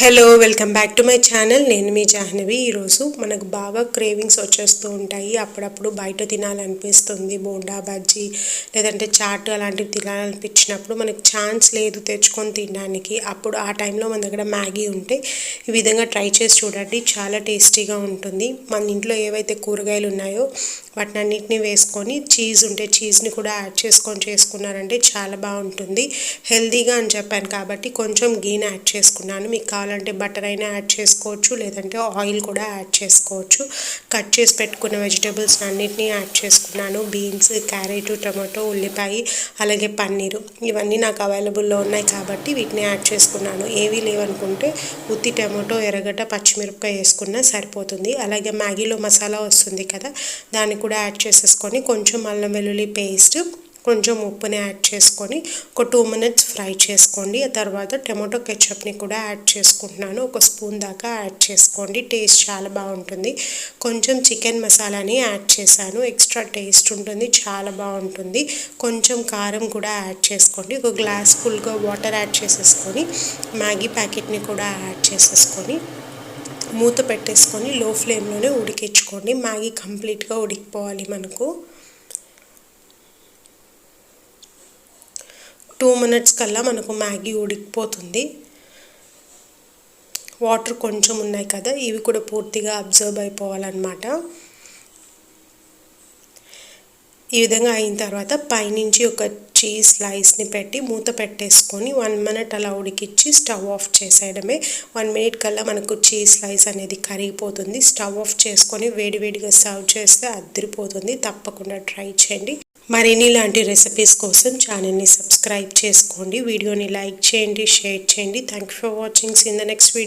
Hello welcome back to my channel నేను మీ జాహ్నవి. ఈరోజు మనకు బాగా క్రేవింగ్స్ వచ్చేస్తూ ఉంటాయి. అప్పుడప్పుడు బయట తినాలనిపిస్తుంది. బోండా బజ్జీ లేదంటే చాట్ అలాంటివి తినాలనిపించినప్పుడు మనకు ఛాన్స్ లేదు తెచ్చుకొని తినడానికి. అప్పుడు ఆ టైంలో మన దగ్గర మ్యాగీ ఉంటే ఈ విధంగా ట్రై చేసి చూడండి. చాలా టేస్టీగా ఉంటుంది. మన ఇంట్లో ఏవైతే కూరగాయలు ఉన్నాయో వాటిని అన్నిటిని వేసుకొని చీజ్ ఉంటే చీజ్ని కూడా యాడ్ చేసుకొని చేసుకున్నారంటే చాలా బాగుంటుంది. హెల్తీగా అని చెప్పాను కాబట్టి కొంచెం గీన్ యాడ్ చేసుకున్నాను. మీకు కావాలంటే బటర్ అయినా యాడ్ చేసుకోవచ్చు లేదంటే ఆయిల్ కూడా యాడ్ చేసుకోవచ్చు. కట్ చేసి పెట్టుకున్న వెజిటేబుల్స్ అన్నిటినీ యాడ్ చేసుకున్నాను. బీన్స్ క్యారెట్ టమాటో ఉల్లిపాయ అలాగే పన్నీరు. ఇవన్నీ నాకు అవైలబుల్లో ఉన్నాయి కాబట్టి వీటిని యాడ్ చేసుకున్నాను. ఏవీ లేవనుకుంటే ఉత్తి టమాటో ఎర్రగడ్డ పచ్చిమిరపకాయ వేసుకున్నా సరిపోతుంది. అలాగే మ్యాగీలో మసాలా వస్తుంది కదా దాన్ని కూడా యాడ్ చేసేసుకొని కొంచెం అల్లం వెల్లుల్లి పేస్ట్ కొంచెం ఉప్పుని యాడ్ చేసుకొని ఒక టూ మినిట్స్ ఫ్రై చేసుకోండి. ఆ తర్వాత టమాటో కెచప్ని కూడా యాడ్ చేసుకుంటున్నాను. ఒక స్పూన్ దాకా యాడ్ చేసుకోండి. టేస్ట్ చాలా బాగుంటుంది. కొంచెం చికెన్ మసాలాని యాడ్ చేశాను. ఎక్స్ట్రా టేస్ట్ ఉంటుంది. చాలా బాగుంటుంది. కొంచెం కారం కూడా యాడ్ చేసుకోండి. ఒక గ్లాస్ ఫుల్గా వాటర్ యాడ్ చేసేసుకొని మ్యాగీ ప్యాకెట్ని కూడా యాడ్ చేసేసుకొని మూత పెట్టేసుకొని లో ఫ్లేమ్లోనే ఉడికించుకోండి. మ్యాగీ కంప్లీట్గా ఉడికిపోవాలి మనకు. టూ మినిట్స్ కల్లా మనకు మ్యాగీ ఉడికిపోతుంది. వాటర్ కొంచెం ఉన్నాయి కదా ఇవి కూడా పూర్తిగా అబ్జర్వ్ అయిపోవాలన్నమాట. ఈ విధంగా అయిన తర్వాత పైనుంచి ఒక చీజ్ స్లైస్ని పెట్టి మూత పెట్టేసుకొని వన్ మినిట్ అలా ఉడికిచ్చి స్టవ్ ఆఫ్ చేసేయడమే. వన్ మినిట్ కల్లా మనకు చీజ్ స్లైస్ అనేది కరిగిపోతుంది. స్టవ్ ఆఫ్ చేసుకొని వేడివేడిగా సర్వ్ చేస్తే అద్దరిపోతుంది తప్పకుండా ట్రై చేయండి. మరిన్ని ఇలాంటి రెసిపీస్ కోసం ఛానల్ని సబ్స్క్రైబ్ చేసుకోండి. వీడియోని లైక్ చేయండి షేర్ చేయండి. Thank you for watching in the next video